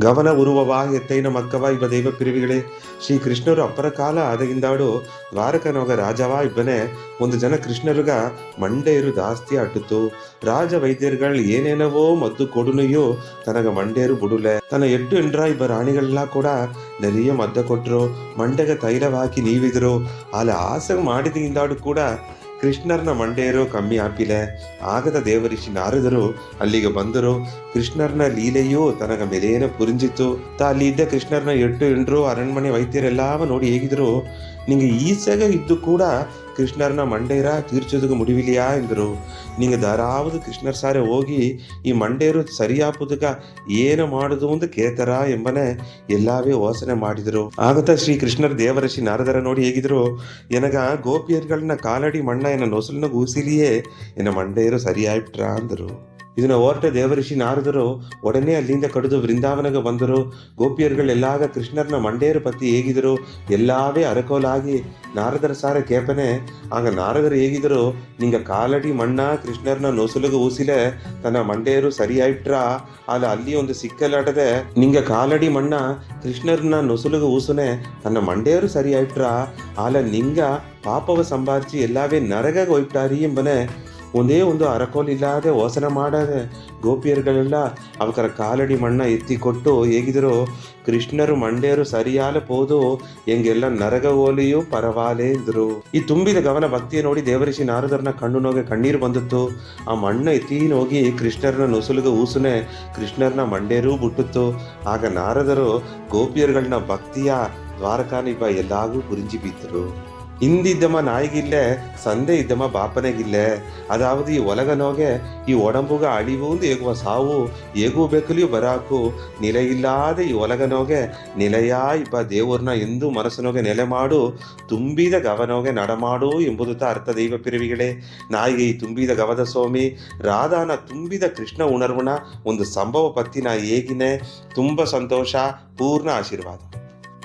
ಗಮನ ಉರುವವಾ ಎತ್ತೈನ ಮಕ್ಕವ ಇಬ್ಬ ದೈವ ಪಿರಿವಿಗಳೇ. ಶ್ರೀ ಕೃಷ್ಣರು ಅಪ್ಪರ ಕಾಲ ಆದಗಿಂದಾಡು ದ್ವಾರಕನೋಗ ರಾಜವ, ಇಬ್ಬನೇ ಒಂದು ಜನ ಕೃಷ್ಣರುಗ ಮಂಡೇರು ಜಾಸ್ತಿ ಅಟ್ಟಿತು ರಾಜ ವೈದ್ಯರುಗಳು ಏನೇನವೋ ಮದ್ದು ಕೊಡುನೆಯೋ ತನಗ ಮಂಡೇರು ಬುಡುಲೆ. ತನ್ನ ಎಟ್ಟು ಎಂಡ್ರ ಇಬ್ಬ ರಾಣಿಗಳೆಲ್ಲ ಕೂಡ ನೆರೆಯ ಮದ್ದ ಕೊಟ್ರು. ಮಂಡೆಗ ತೈಲವಾಕಿ ನೀವಿದ್ರು. ಅಲ್ಲಿ ಆಸೆ ಮಾಡಿದಿಂದಾಡು ಕೂಡ ಕೃಷ್ಣರ್ನ ಮಂಡೆಯರು ಕಮ್ಮಿ ಆಪಿಲೆ ಆಗದ ದೇವರಿಷಿ ನಾರದರು ಅಲ್ಲಿಗೆ ಬಂದರು. ಕೃಷ್ಣರ್ನ ಲೀಲೆಯೂ ತನಗ ಮೇಲೇನ ಪುರಿಂಜಿತ್ತು ತಾ ಅಲ್ಲಿ ಇದ್ದ ಕೃಷ್ಣರ್ನ ಎಟ್ಟು ಇಂಡ್ರು ಅರಣ್ಮನೆ ವೈದ್ಯರೆಲ್ಲಾವ ನೋಡಿ ಹೇಗಿದ್ರು, ನಿಂಗೆ ಈಸಾಗ ಇದ್ದು ಕೂಡ ಕೃಷ್ಣರ್ನ ಮಂಡೇರ ತೀರ್ಚೋದಕ್ಕೆ ಮುಡಿವಿಲಿಯಾ ಎಂದರು. ನಿಂಗೆ ದಾರಾವುದು ಕೃಷ್ಣರ್ ಸಾರೆ ಹೋಗಿ, ಈ ಮಂಡೇರು ಸರಿಯಾಪುದಕ ಏನು ಮಾಡುದು ಅಂತ ಕೇಳ್ತಾರ? ಎಂಬನೆ ಎಲ್ಲಾವೇ ವಾಸನೆ ಮಾಡಿದರು. ಆಗತ ಶ್ರೀ ಕೃಷ್ಣರ್ ದೇವರಶಿ ನಾರದರ ನೋಡಿ ಹೇಗಿದ್ರು ಏನಗ ಗೋಪಿಯರ್ಗಳನ್ನ ಕಾಲಡಿ ಮಣ್ಣ ಎನ್ನ ನೊಸಲನ್ನ ಗೂಸಿಲಿಯೇ, ಎನ್ನ ಮಂಡೇರು ಸರಿಯಾಯ್ಬಿಟ್ರ ಅಂದರು. ಇದನ್ನ ಓರ್ಟ ದೇವಋಷಿ ನಾರದರು ಒಡನೆ ಅಲ್ಲಿಂದ ಕಡಿದು ವೃಂದಾವನಗ ಬಂದರು. ಗೋಪಿಯರ್ಗಳೆಲ್ಲಾಗ ಕೃಷ್ಣರ್ನ ಮಂಡೇರು ಪತಿ ಹೇಗಿದ್ರು? ಎಲ್ಲಾವೇ ಅರಕೋಲಾಗಿ ನಾರದರ ಸಾರ ಕೇಪನೆ. ಆಗ ನಾರದರು ಹೇಗಿದ್ರು? ನಿಂಗ ಕಾಲಡಿ ಮಣ್ಣ ಕೃಷ್ಣರ್ನ ನೊಸಲುಗ ಊಸಿಲೆ, ತನ್ನ ಮಂಡೇರು ಸರಿಯಾಯ್ಬಿಟ್ರ ಅಲ್ಲ ಅಲ್ಲಿ ಒಂದು ಸಿಕ್ಕಲಾಟದೆ, ನಿಂಗ ಕಾಲಡಿ ಮಣ್ಣ ಕೃಷ್ಣರ್ನ ನೊಸಲುಗ ಊಸುನೆ, ತನ್ನ ಮಂಡೇರು ಸರಿಯಾಯ್ಬಿಟ್ರ ಆಲ ನಿಂಗ ಪಾಪವ ಸಂಭಾರಿಸಿ ಎಲ್ಲಾವೇ ನರಗ ಹೋಯ್ಬಿಟ್ಟಾರಿ ಎಂಬನೆ. ಒಂದೇ ಒಂದು ಅರಕೋಲ್ ವಾಸನ ಮಾಡದೆ ಗೋಪಿಯರುಗಳೆಲ್ಲ ಅವಕರ ಕಾಲಡಿ ಮಣ್ಣ ಎತ್ತಿ ಕೊಟ್ಟು ಹೇಗಿದ್ರು ಕೃಷ್ಣರು ಮಂಡ್ಯರು ಸರಿಯಾಲ ಪೋದು, ಹೆಂಗೆಲ್ಲ ನರಗ ಓಲಿಯೂ ಪರವಾಲೇ ಎಂದ್ರು ಈ ತುಂಬಿದ ಗಮನ ಭಕ್ತಿಯ ನೋಡಿ ದೇವರಿಷಿ ನಾರದರನ್ನ ಕಣ್ಣು ನೋಗೆ ಕಣ್ಣೀರು ಬಂದಿತ್ತು. ಆ ಮಣ್ಣ ಎತ್ತಿ ಹೋಗಿ ಕೃಷ್ಣರನ್ನ ನೊಸಲುಗ ಊಸುನೆ ಕೃಷ್ಣರನ್ನ ಮಂಡೇರೂ ಬಿಟ್ಟಿತ್ತು. ಆಗ ನಾರದರು ಗೋಪಿಯರುಗಳನ್ನ ಭಕ್ತಿಯ ದ್ವಾರಕಾನಿಬ್ಬ ಎಲ್ಲಾಗೂ ಗುರಿಂಜಿ ಬಿದ್ದರು. ಇಂದಿದ್ದಮ ನಾಯಿಗಿಲ್ಲೆ ಸಂದೆ ಇದ್ದಮ್ಮ ಬಾಪನೆಗಿಲ್ಲೆ. ಅದಾವದು ಈ ಒಲಗನೋಗೆ, ಈ ಒಡಂಬುಗ ಅಳಿವು ಏಗುವ ಸಾವು ಏಗೂ ಬೇಕಲಿಯೂ ಬರಾಕು. ನಿಲೆಯಿಲ್ಲಾದ ಈ ಒಲಗನೋಗೆ, ನೆಲೆಯಾ ಇಬ್ಬ ದೇವರನ್ನ ಎಂದು ಮನಸ್ಸನೋಗೆ ನೆಲೆ ಮಾಡು. ತುಂಬಿದ ಗವನೋಗೆ ನಡಮಾಡು ಎಂಬುದು ತ ಅರ್ಥ ದೈವ ಪಿರಿವಿಗಳೇ. ನಾಯಿಗೆ ಈ ತುಂಬಿದ ಗವದ ಸ್ವಾಮಿ ರಾಧಾನ ತುಂಬಿದ ಕೃಷ್ಣ ಉಣರ್ವಣ, ಒಂದು ಸಂಭವ ಪತ್ತಿ ನಾ ಹೇಗಿನೇ ತುಂಬ ಸಂತೋಷ, ಪೂರ್ಣ ಆಶೀರ್ವಾದ.